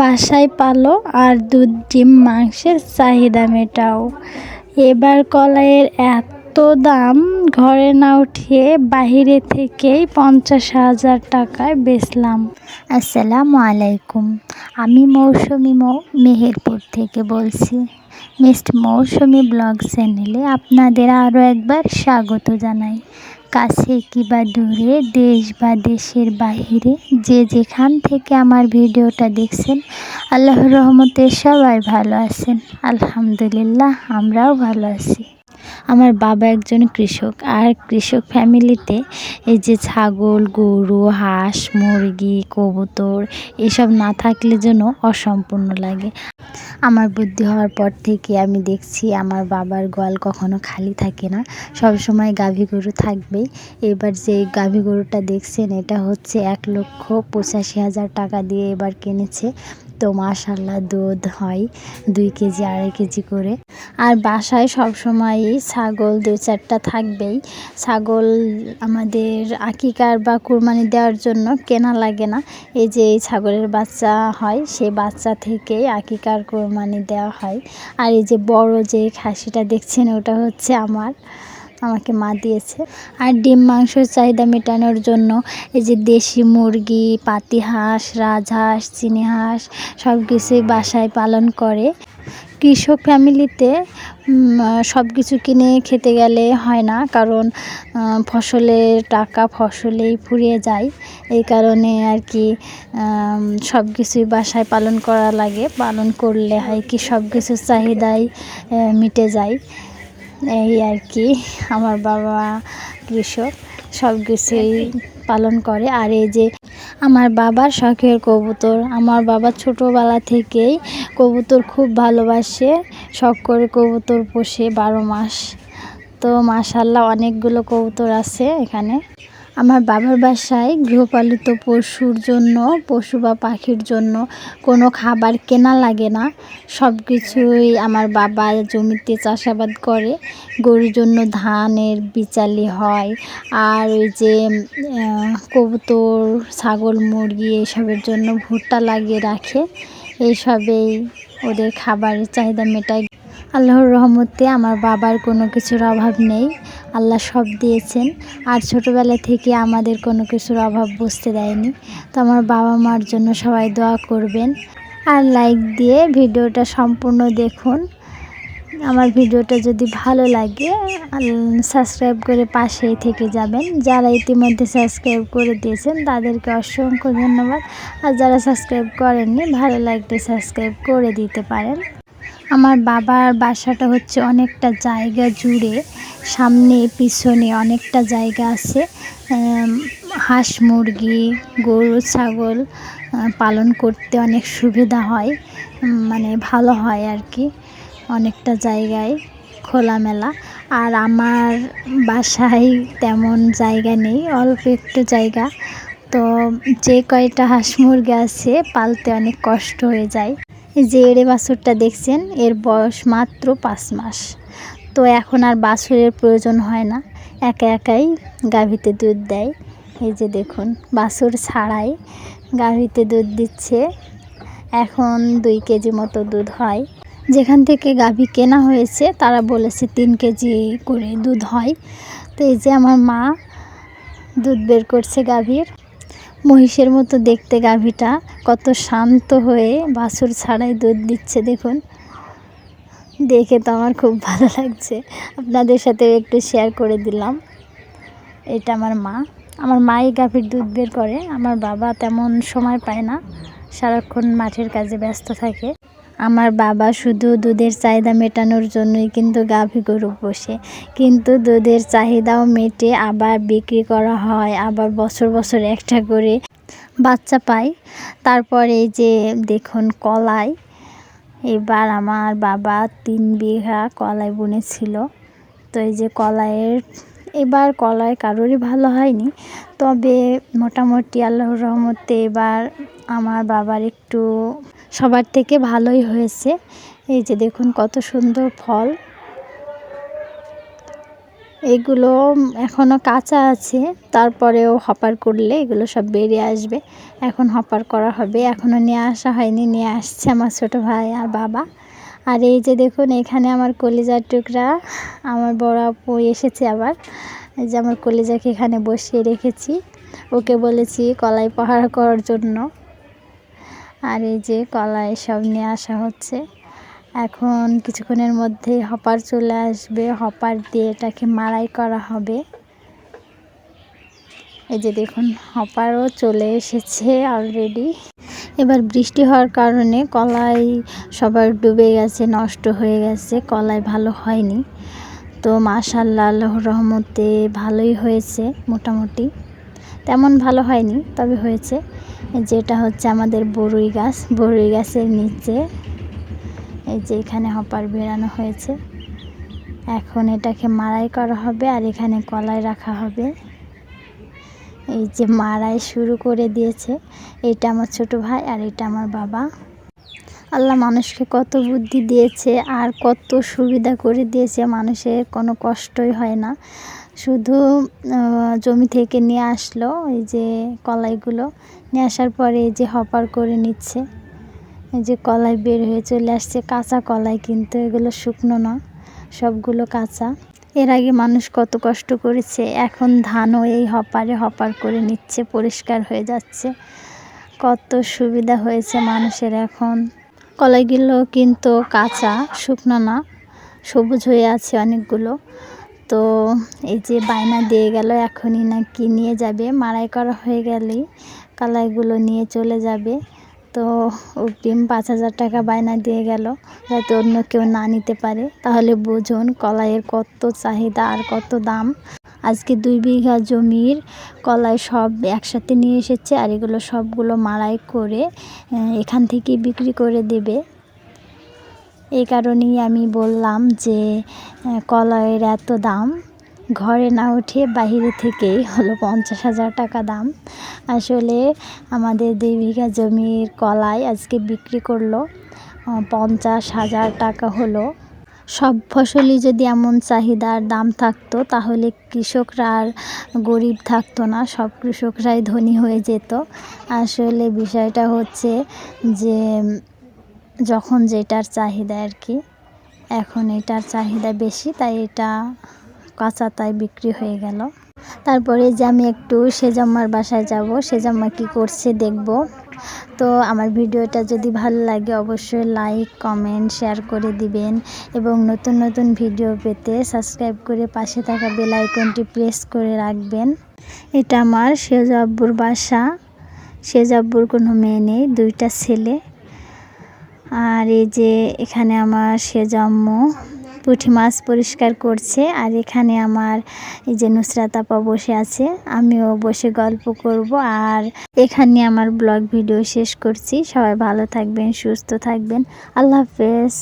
বাসায় পালো আর দুধ, ডিম, মাংসের চাহিদা মেটাও। এবার কলাইয়ের এত দাম, ঘরে না উঠিয়ে বাহিরে থেকেই পঞ্চাশ হাজার টাকায় বেচলাম। আসসালামু আলাইকুম। আমি মৌসুমি মেহেরপুর থেকে বলছি। মিস্ট মৌসুমি ব্লগ চ্যানেলে আপনাদের আরও একবার স্বাগত জানাই। কাছে কি বা দূরে, দেশ বা দেশের বাহিরে, যে যেখান থেকে আমার ভিডিওটা দেখছেন, আল্লাহর রহমতে সবাই ভালো আছেন। আলহামদুলিল্লাহ, আমরাও ভালো আছি। আমার বাবা একজন কৃষক। আর কৃষক ফ্যামিলিতে এই যে ছাগল, গরু, হাঁস, মুরগি, কবুতর, এসব না থাকলে যেন অসম্পূর্ণ লাগে। আমার বুদ্ধি হওয়ার পর থেকে আমি দেখছি আমার বাবার গোয়াল কখনো খালি থাকে না। সব সময় গাভী গরু থাকবেই। এবার যে গাভী গরুটা দেখছেন, এটা হচ্ছে এক লক্ষ পঁচাশি হাজার টাকা দিয়ে এবার কিনেছে। তো মাশাল্লাহ দুধ হয় দুই কেজি, আড়াই কেজি করে। আর বাসায় সবসময়ই ছাগল দু চারটা থাকবেই। ছাগল আমাদের আকিকার বা কুরবানি দেওয়ার জন্য কেনা লাগে না। এই যে এই ছাগলের বাচ্চা হয় সেই বাচ্চা থেকেই আকিকার কোরবানি দেওয়া হয়। আর এই যে বড় যে খাসিটা দেখছেন, ওটা হচ্ছে আমার। আমাকে মা দিয়েছে। আর ডিম মাংসের চাহিদা মেটানোর জন্য এই যে দেশি মুরগি, পাতি হাঁস, রাজহাঁস, চিনি হাঁস সব কিছুই বাসায় পালন করে। কৃষক ফ্যামিলিতে সব কিছু কিনে খেতে গেলে হয় না, কারণ ফসলের টাকা ফসলেই ফুরিয়ে যায়। এই কারণে আর কি সব কিছুই বাসায় পালন করা লাগে, পালন করলে হয় কি সব কিছুর চাহিদাই মিটে যায়। এই আর কি, আমার বাবা কৃষক সব কিছুই পালন করে। আর এই যে আমার বাবার শখের কবুতর, আমার বাবা ছোটোবেলা থেকেই কবুতর খুব ভালোবাসে, শখ করে কবুতর পোষে বারো মাস। তো মাসাল্লাহ অনেকগুলো কবুতর আছে এখানে। আমার বাবার বাসায় গৃহপালিত পশুর জন্য, পশু বা পাখির জন্য কোনো খাবার কেনা লাগে না। সব কিছুই আমার বাবা জমিতে চাষাবাদ করে। গরুর জন্য ধানের বিচালি হয়। আর ওই যে কবুতর, ছাগল, মুরগি এসবের জন্য ভুট্টা লাগিয়ে রাখে। এইসবেই ওদের খাবারের চাহিদা মেটায়। আল্লাহর রহমতে আমার বাবার কোনো কিছুর অভাব নেই। আল্লাহ সব দিয়েছেন। আর ছোটোবেলা থেকে আমাদের কোনো কিছুর অভাব বুঝতে দেয়নি। তো আমার বাবা মার জন্য সবাই দোয়া করবেন। আর লাইক দিয়ে ভিডিওটা সম্পূর্ণ দেখুন। আমার ভিডিওটা যদি ভালো লাগে সাবস্ক্রাইব করে পাশেই থেকে যাবেন। যারা ইতিমধ্যে সাবস্ক্রাইব করে দিয়েছেন, তাদেরকে অসংখ্য ধন্যবাদ। আর যারা সাবস্ক্রাইব করেননি, ভালো লাগলে সাবস্ক্রাইব করে দিতে পারেন। আমার বাবার বাসাটা হচ্ছে অনেকটা জায়গা জুড়ে, সামনে, পিছনে অনেকটা জায়গা আছে। হাঁস মুরগি, গরু, ছাগল পালন করতে অনেক সুবিধা হয় মানে ভালো হয় আর কি, অনেকটা জায়গায় খোলামেলা। আর আমার বাসায় তেমন জায়গা নেই, অল্প একটু জায়গা। তো যে কয়টা হাঁস মুরগি আছে পালতে অনেক কষ্ট হয়ে যায়। যে এড়ে বাছুরটা দেখছেন, এর বয়স মাত্র পাঁচ মাস। তো এখন আর বাছুরের প্রয়োজন হয় না, একা একাই গাভীতে দুধ দেয়। এই যে দেখুন, বাছুর ছাড়াই গাভীতে দুধ দিচ্ছে। এখন দুই কেজি মতো দুধ হয়। যেখান থেকে গাভী কেনা হয়েছে, তারা বলেছে তিন কেজি করে দুধ হয়। তো এই যে আমার মা দুধ বের করছে গাভীর। মহিষের মতো দেখতে গাভীটা। কত শান্ত হয়ে বাছুর ছাড়াই দুধ দিচ্ছে, দেখুন। দেখে তো আমার খুব ভালো লাগছে। আপনাদের সাথে একটু শেয়ার করে দিলাম। এটা আমার মা। আমার মাই গাভীর দুধ বের করে। আমার বাবা তেমন সময় পায় না। সারাক্ষণ মাঠের কাজে ব্যস্ত থাকে। আমার বাবা শুধু দুধের চাহিদা মেটানোর জন্যই কিন্তু গাভী গরু পোষে। কিন্তু দুধের চাহিদাও মেটে আবার বিক্রি করা হয়, আবার বছর বছর একটা করে বাচ্চা পাই তারপর এই যে দেখুন কলাই, এবার আমার বাবা তিন বিঘা কলাই বুনেছিল। তো এই যে কলাইয়ের এবার কলাই কারোরই ভালো হয়নি। তবে মোটামুটি আল্লাহর রহমতে এবার আমার বাবার একটু সবার থেকে ভালোই হয়েছে। এই যে দেখুন কত সুন্দর ফল। এগুলো এখনও কাঁচা আছে, তারপরেও হপার করলে এগুলো সব বেরিয়ে আসবে। এখন হপার করা হবে এখনও নিয়ে আসা হয়নি, নিয়ে আসছে আমার ছোটো ভাই আর বাবা। আর এই যে দেখুন, এখানে আমার কলিজার টুকরা, আমার বড় আপু এসেছে আবার। যে আমার কলিজাকে এখানে বসিয়ে রেখেছি। ওকে বলেছি, কলাই পাহাড় করার জন্য। আর এই যে কলাই সব নিয়ে আসা হচ্ছে। এখন কিছুক্ষণের মধ্যেই হপার চলে আসবে। হপার দিয়ে এটাকে মাড়াই করা হবে। এই যে দেখুন, হপারও চলে এসেছে অলরেডি এবার বৃষ্টি হওয়ার কারণে কলাই সবার ডুবে গেছে, নষ্ট হয়ে গেছে, কলাই ভালো হয়নি। তো মাশাল্লাহ আল্লাহর রহমতে ভালোই হয়েছে মোটামুটি। তেমন ভালো হয়নি, তবে হয়েছে। যেটা হচ্ছে আমাদের বরুই গাছ, বরুই গাছের নিচে। এই যে এখানে হপার বেরানো হয়েছে। এখন এটাকে মাড়াই করা হবে আর এখানে কলাই রাখা হবে। এই যে মারাই শুরু করে দিয়েছে। এটা আমার ছোট ভাই আর এটা আমার বাবা। আল্লাহ মানুষকে কত বুদ্ধি দিয়েছে আর কত সুবিধা করে দিয়েছে, মানুষের কোনো কষ্টই হয় না। শুধু জমি থেকে নিয়ে আসলো এই যে কলাইগুলো। নিয়ে আসার পরে এই যে হপার করে নিচ্ছে। এই যে কলাই বের হয়ে চলে আসছে, কাঁচা কলাই কিন্তু এগুলো শুকনো না, সবগুলো কাঁচা। এর আগে মানুষ কত কষ্ট করেছে, এখন ধানও এই হপারে হপার করে নিচ্ছে, পরিষ্কার হয়ে যাচ্ছে। কত সুবিধা হয়েছে মানুষের এখন। কলাইগুলো কিন্তু কাঁচা, শুকনো না, সবুজ হয়ে আছে অনেকগুলো। তো এই যে বায়না দিয়ে গেল, এখনই নাকি নিয়ে যাবে। মাড়াই করা হয়ে গেলেই কলাইগুলো নিয়ে চলে যাবে। তো অগ্রিম পাঁচ হাজার টাকা বায়না দিয়ে গেল, যাতে অন্য কেউ না নিতে পারে। তাহলে বুঝুন কলাইয়ের কত চাহিদা আর কত দাম। আজকে দুই বিঘা জমির কলাই সব একসাথে নিয়ে এসেছে আর এগুলো সবগুলো মাড়াই করে এখান থেকে বিক্রি করে দেবে। এই কারণেই আমি বললাম যে কলাইয়ের এত দাম। ঘরে না উঠে বাহিরে থেকেই হলো পঞ্চাশ হাজার টাকা দাম। আসলে আমাদের দুই বিঘা জমির কলাই আজকে বিক্রি করল পঞ্চাশ হাজার টাকা হলো। সব ফসলই যদি এমন চাহিদার দাম থাকতো, তাহলে কৃষকরা আর গরিব থাকতো না, সব কৃষকরাই ধনী হয়ে যেত। আসলে বিষয়টা হচ্ছে যে, যখন যেটার চাহিদা আর কি, এখন এটার চাহিদা বেশি, তাই এটা কাঁচা তাই বিক্রি হয়ে গেল। তারপরে যে আমি একটু সেজাম্মার বাসায় যাব, সেজাম্মা কি করছে দেখব। তো আমার ভিডিওটা যদি ভালো লাগে অবশ্যই লাইক কমেন্ট শেয়ার করে দিবেন এবং নতুন নতুন ভিডিও পেতে সাবস্ক্রাইব করে পাশে থাকা বেল আইকনটি প্রেস করে রাখবেন। এটা আমার সেজ আব্বুর বাসা। সেজ আব্বুর কোনো মেয়ে নেই, দুইটা ছেলে। আর এই যে এখানে আমার সেজম্মু পুঁটি মাছ পরিষ্কার করছে আর এখানে আমার এই যে নুসরাত আপা বসে আছে, আমিও বসে গল্প করব আর এখানে আমার ব্লগ ভিডিও শেষ করছি। সবাই ভালো থাকবেন, সুস্থ থাকবেন। আল্লাহ হাফেজ।